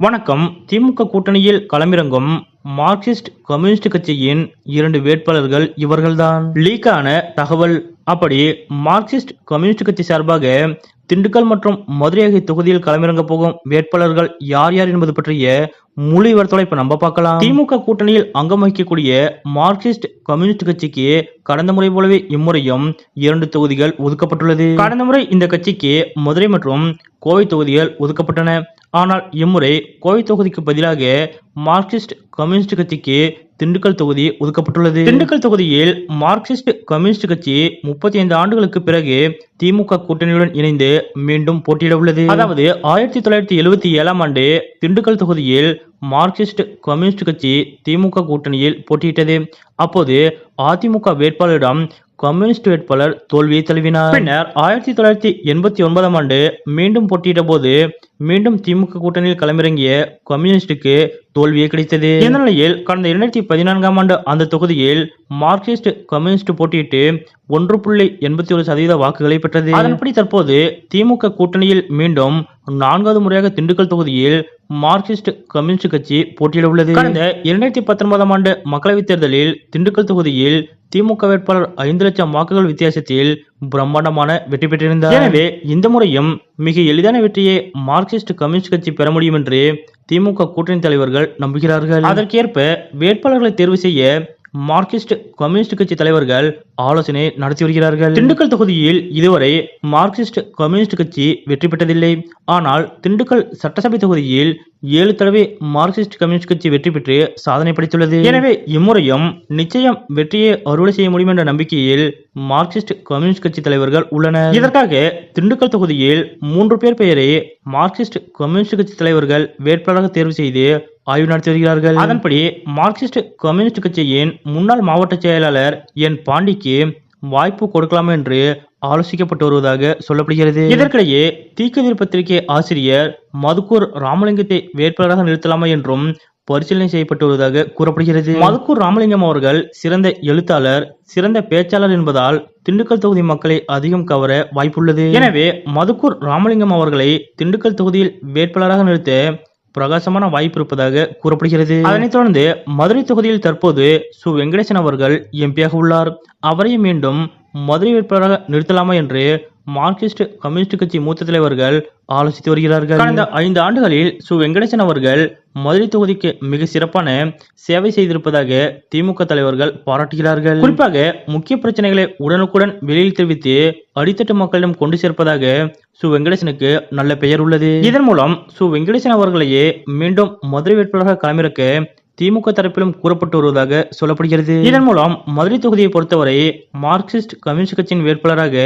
வணக்கம். திமுக கூட்டணியில் களமிறங்கும் Marxist communist கட்சியின் இரண்டு வேட்பாளர்கள் இவர்கள்தான். லீக்கான தகவல் அப்படி மார்க்சிஸ்ட் கம்யூனிஸ்ட் கட்சி சார்பாக திண்டுக்கல் மற்றும் மதுரை ஆகிய தொகுதியில் களமிறங்க போகும் வேட்பாளர்கள் யார் யார் என்பது பற்றிய முழு விவரத்தோட இப்ப நம்ம பார்க்கலாம். திமுக கூட்டணியில் அங்கம் வகிக்கக்கூடிய மார்க்சிஸ்ட் கம்யூனிஸ்ட் கட்சிக்கு கடந்த முறை போலவே இம்முறையும் இரண்டு தொகுதிகள் ஒதுக்கப்பட்டுள்ளது. கடந்த முறை இந்த கட்சிக்கு மதுரை மற்றும் கோவை தொகுதிகள் ஒதுக்கப்பட்டன. ஆனால் இம்முறை கோவை தொகுதிக்கு பதிலாக மார்க்சிஸ்ட் கம்யூனிஸ்ட் கட்சிக்கு திண்டுக்கல் தொகுதி ஒதுக்கப்பட்டுள்ளது. திண்டுக்கல் தொகுதியில் மார்க்சிஸ்ட் கம்யூனிஸ்ட் கட்சி முப்பத்தி ஐந்து ஆண்டுகளுக்கு பிறகு திமுக கூட்டணியுடன் இணைந்து மீண்டும் போட்டியிட உள்ளது. அதாவது ஆயிரத்தி தொள்ளாயிரத்தி எழுபத்தி ஏழாம் ஆண்டு திண்டுக்கல் தொகுதியில் மார்க்சிஸ்ட் கம்யூனிஸ்ட் கட்சி திமுக கூட்டணியில் போட்டியிட்டது. அப்போது அதிமுக வேட்பாளரிடம் கம்யூனிஸ்ட் வேட்பாளர் தோல்வியை தழுவினார். பின்னர் ஆயிரத்தி தொள்ளாயிரத்தி எண்பத்தி ஒன்பதாம் ஆண்டு மீண்டும் போட்டியிட்ட போது மீண்டும் திமுக கூட்டணியில் களமிறங்கிய கம்யூனிஸ்டுக்கு தோல்வியே கிடைத்தது. இந்த நிலையில் கடந்த இரண்டாயிரத்தி பதினான்காம் ஆண்டு அந்த தொகுதியில் மார்க்சிஸ்ட் கம்யூனிஸ்ட் போட்டியிட்டு ஒன்று புள்ளி எண்பத்தி ஒரு சதவீத வாக்குகளை பெற்றது? அதன்படி தற்போது திமுக கூட்டணியில் மீண்டும் நான்காவது முறையாக திண்டுக்கல் தொகுதியில் மார்க்சிஸ்ட் கம்யூனிஸ்ட் கட்சி போட்டியிட உள்ளது கடந்த இரண்டாயிரத்தி பத்தொன்பதாம் ஆண்டு மக்களவைத் தேர்தலில் திண்டுக்கல் தொகுதியில் திமுக வேட்பாளர் ஐந்து லட்சம் வாக்குகள் வித்தியாசத்தில் பிரம்மாண்டமான வெற்றி பெற்றிருந்தார். எனவே இந்த முறையும் மிக எளிதான வெற்றியை மார்க்சிஸ்ட் கம்யூனிஸ்ட் கட்சி பெற முடியும் என்று திமுக கூட்டணி தலைவர்கள் நம்புகிறார்கள். அதற்கேற்ப வேட்பாளர்களை தேர்வு செய்ய மார்க்சிஸ்ட் கம்யூனிஸ்ட் கட்சி தலைவர்கள் ஆலோசனை நடத்தி வருகிறார்கள். திண்டுக்கல் தொகுதியில் இதுவரை மார்க்சிஸ்ட் கம்யூனிஸ்ட் கட்சி வெற்றி பெற்றதில்லை. ஆனால் திண்டுக்கல் சட்டசபை தொகுதியில் ஏழு தடவை மார்க்சிஸ்ட் கம்யூனிஸ்ட் கட்சி வெற்றி பெற்று சாதனை படைத்துள்ளது. எனவே இம்முறையும் நிச்சயம் வெற்றியை அறுவடை செய்ய முடியும் என்ற நம்பிக்கையில் மார்க்சிஸ்ட் கம்யூனிஸ்ட் கட்சி தலைவர்கள் உள்ளனர். இதற்காக திண்டுக்கல் தொகுதியில் மூன்று பேர் பெயரை மார்க்சிஸ்ட் கம்யூனிஸ்ட் கட்சி தலைவர்கள் வேட்பாளராக தேர்வு செய்து ஆய்வு நடத்தி வருகிறார்கள் அதன்படி மார்க்சிஸ்ட் கம்யூனிஸ்ட் கட்சியின் முன்னாள் மாவட்ட செயலாளர் என் பாண்டிக்கு வாய்ப்பு கொடுக்கலாம் என்று ஆலோசிக்கப்பட்டு வருவதாக சொல்லப்படுகிறது. இதற்கிடையே தீக்கதிர் பத்திரிகை ஆசிரியர் மதுக்கூர் ராமலிங்கத்தை வேட்பாளராக நிறுத்தலாமா என்றும் பரிசீலனை செய்யப்பட்டு வருவதாக கூறப்படுகிறது. மதுக்கூர் ராமலிங்கம் அவர்கள் சிறந்த எழுத்தாளர் சிறந்த பேச்சாளர் என்பதால் திண்டுக்கல் தொகுதி மக்களை அதிகம் கவர வாய்ப்புள்ளது. எனவே மதுக்கூர் ராமலிங்கம் அவர்களை திண்டுக்கல் தொகுதியில் வேட்பாளராக நிறுத்த பிரகாசமான வாய்ப்பு இருப்பதாக கூறப்படுகிறது. அதனைத் தொடர்ந்து மதுரை தொகுதியில் தற்போது சு. வெங்கடேசன் அவர்கள் எம்பியாக உள்ளார். அவரையும் மீண்டும் மதுரை வேட்பாளராக நிறுத்தலாமா என்று மார்க்சிஸ்ட் கம்யூனிஸ்ட் கட்சி மூத்த தலைவர்கள் ஆலோசித்து வருகிறார்கள். கடந்த ஐந்து ஆண்டுகளில் சு. வெங்கடேசன் அவர்கள் மதுரை தொகுதிக்கு மிக சிறப்பான சேவை செய்திருப்பதாக திமுக தலைவர்கள் பாராட்டுகிறார்கள். குறிப்பாக முக்கிய பிரச்சனைகளை உடனுக்குடன் வெளியில் தெரிவித்து அடித்தட்டு மக்களிடம் கொண்டு சேர்ப்பதாக சு. வெங்கடேசனுக்கு நல்ல பெயர் உள்ளது. இதன் மூலம் சு. வெங்கடேசன் அவர்களையே மீண்டும் மதுரை வேட்பாளராக களமிறக்க திமுக தரப்பிலும் கூறப்பட்டு வருவதாக சொல்லப்படுகிறது. இதன் மூலம் மதுரை தொகுதியை பொறுத்தவரை மார்க்சிஸ்ட் கம்யூனிஸ்ட் கட்சியின் வேட்பாளராக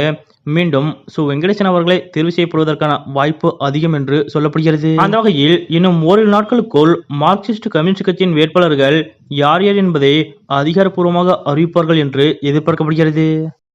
மீண்டும் சு வெங்கடேசன் அவர்களை தேர்வு செய்யப்படுவதற்கான வாய்ப்பு அதிகம் என்று சொல்லப்படுகிறது. அந்த வகையில் இன்னும் ஓரிரு நாட்களுக்குள் மார்க்சிஸ்ட் கம்யூனிஸ்ட் கட்சியின் வேட்பாளர்கள் யார் யார் என்பதை அதிகாரப்பூர்வமாக அறிவிப்பார்கள் என்று எதிர்பார்க்கப்படுகிறது.